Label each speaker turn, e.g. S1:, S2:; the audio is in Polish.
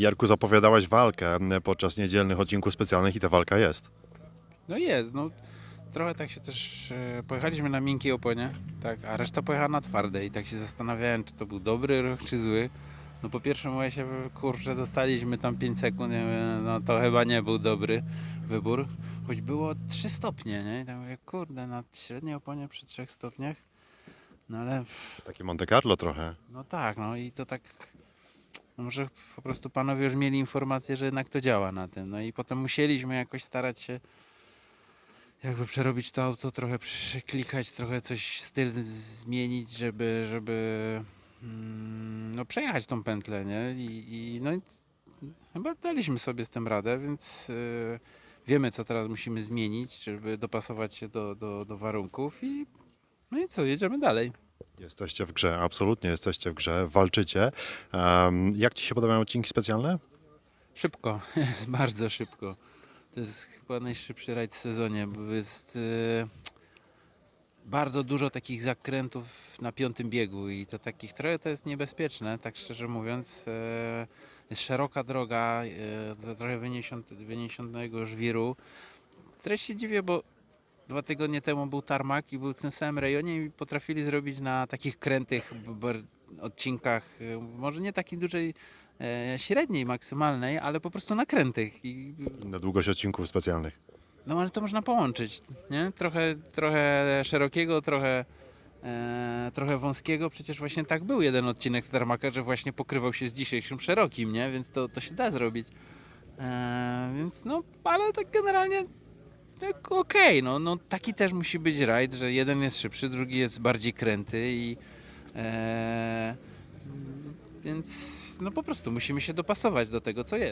S1: Jarku, zapowiadałeś walkę podczas niedzielnych odcinków specjalnych i ta walka jest.
S2: No jest, no trochę tak się też, e, pojechaliśmy na miękkiej oponie, tak, a reszta pojechała na twardej i tak się zastanawiałem, czy to był dobry ruch, czy zły. No po pierwszym momencie, kurczę, dostaliśmy tam 5 sekund, mówię, no to chyba nie był dobry wybór, choć było 3 stopnie, nie, i tak mówię, kurde, na średniej oponie przy 3 stopniach, no ale
S1: Takie Monte Carlo trochę.
S2: no tak, no i to tak. No może po prostu panowie już mieli informację, że jednak to działa na tym. No i potem musieliśmy jakoś starać się jakby przerobić to auto, trochę przeklikać, trochę coś styl zmienić, żeby, żeby mm, no przejechać tą pętlę, nie? I, i no i chyba daliśmy sobie z tym radę, więc y, wiemy co teraz musimy zmienić, żeby dopasować się do, do, do warunków i no i co, jedziemy dalej.
S1: Jesteście w grze, absolutnie jesteście w grze, walczycie. Em, jak Ci się podobają odcinki specjalne?
S2: Szybko, jest bardzo szybko. To jest chyba najszybszy rajd w sezonie, bo jest e, bardzo dużo takich zakrętów na piątym biegu i to takich trochę to jest niebezpieczne, tak szczerze mówiąc. E, jest szeroka droga, to trochę wyniesion, wyniesionego żwiru. Też się dziwię, bo dwa tygodnie temu był tarmak i był w tym samym rejonie i potrafili zrobić na takich krętych odcinkach, e, może nie takiej dużej e, średniej, maksymalnej, ale po prostu nakrętych. I,
S1: Na długość odcinków specjalnych.
S2: no ale to można połączyć, nie? Trochę, trochę szerokiego, trochę, e, trochę wąskiego. Przecież właśnie tak był jeden odcinek z Darmaka, że właśnie pokrywał się z dzisiejszym szerokim, nie? Więc to, to się da zrobić. E, więc no, ale tak generalnie tak okej, no, no taki też musi być rajd, że jeden jest szybszy, drugi jest bardziej kręty i e, więc no po prostu musimy się dopasować do tego, co jest.